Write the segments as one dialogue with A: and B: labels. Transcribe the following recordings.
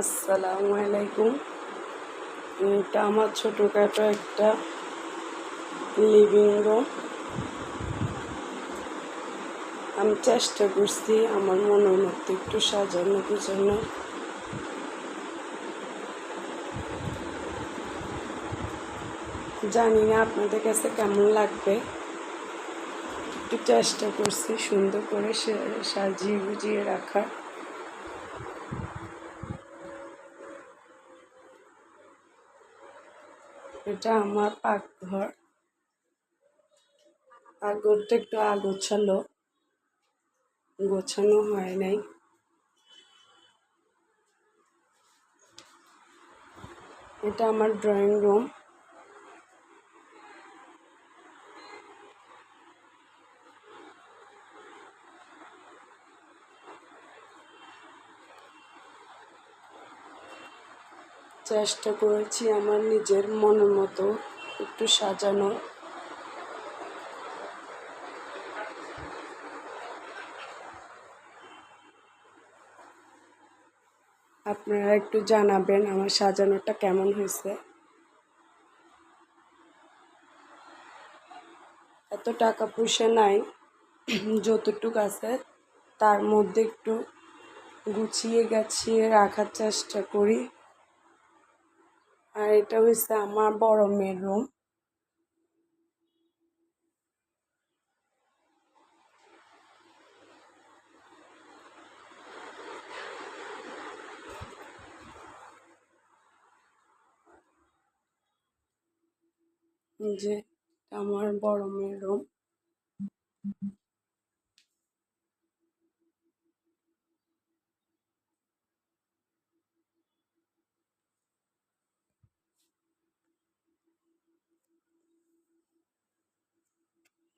A: আসসালামু আলাইকুম। এটা আমার ছোটোখাটো একটা লিভিং রুম আমি চেষ্টা করছি আমার মনের মতো একটু সাজানো গুছানো। জানি না আপনাদের কাছে কেমন লাগবে। একটু চেষ্টা করছি সুন্দর করে সাজিয়ে গুজিয়ে রাখার। এটা আমার পাকঘর। আগরটা একটু আগোছালো। গোছানো হয় নাই। এটা আমার ড্রয়িং রুম। চেষ্টা করেছি আমার নিজের মনের মতো একটু সাজানোর আপনারা একটু জানাবেন আমার সাজানোটা কেমন হয়েছে? এত টাকা পয়সা নাই, যতটুক আছে তার মধ্যে একটু গুছিয়ে গাছিয়ে রাখার চেষ্টা করি। আর এটা হচ্ছে আমার বড় মেয়ের রুম যে আমার বড় মেয়ের রুম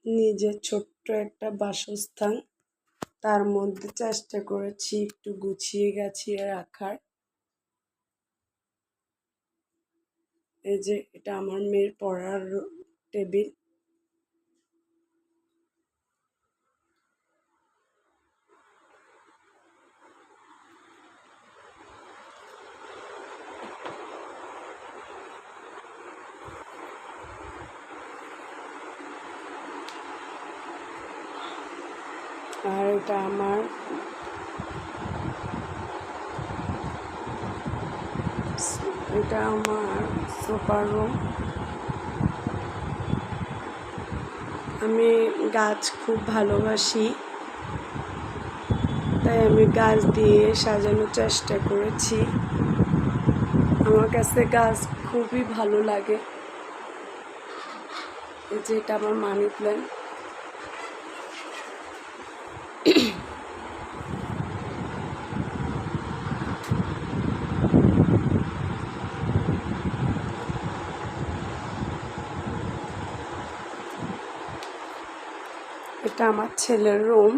A: নিজের ছোট্ট একটা বাসস্থান। তার মধ্যে চেষ্টা করেছি একটু গুছিয়ে গাছিয়ে রাখার। এই যে, এটা আমার মেয়ের পড়ার টেবিল। আর এটা আমার এটা আমার সুপার রুম। আমি গাছ খুব ভালোবাসি, তাই আমি গাছ দিয়ে সাজানোর চেষ্টা করেছি। আমার কাছে গাছ খুবই ভালো লাগে। এই যে এটা আমার মানি প্ল্যান্ট। এটা আমার ছেলের রুম।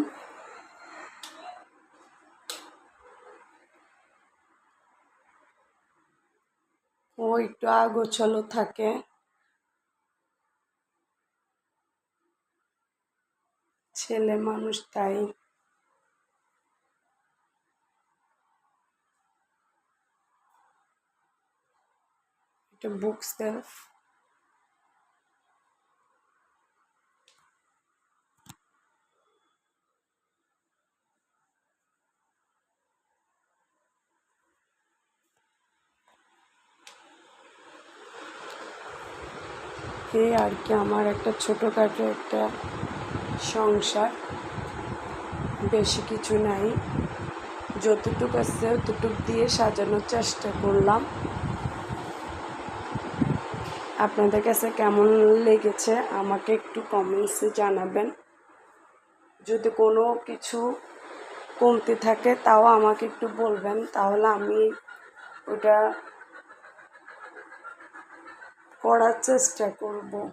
A: ও একটু আগোছালো থাকে। ছেলে মানুষ তাই। এটা বুক সেলফ আর কি আমার একটা ছোটোখাটো একটা সংসার, বেশি কিছু নাই। যতটুকু আছে ততটুক দিয়ে সাজানোর চেষ্টা করলাম। আপনাদের কাছে কেমন লেগেছে আমাকে একটু কমেন্টসে জানাবেন। যদি কোনো কিছু কমতি থাকে তাও আমাকে একটু বলবেন, তাহলে আমি ওটা করার চেষ্টা করব।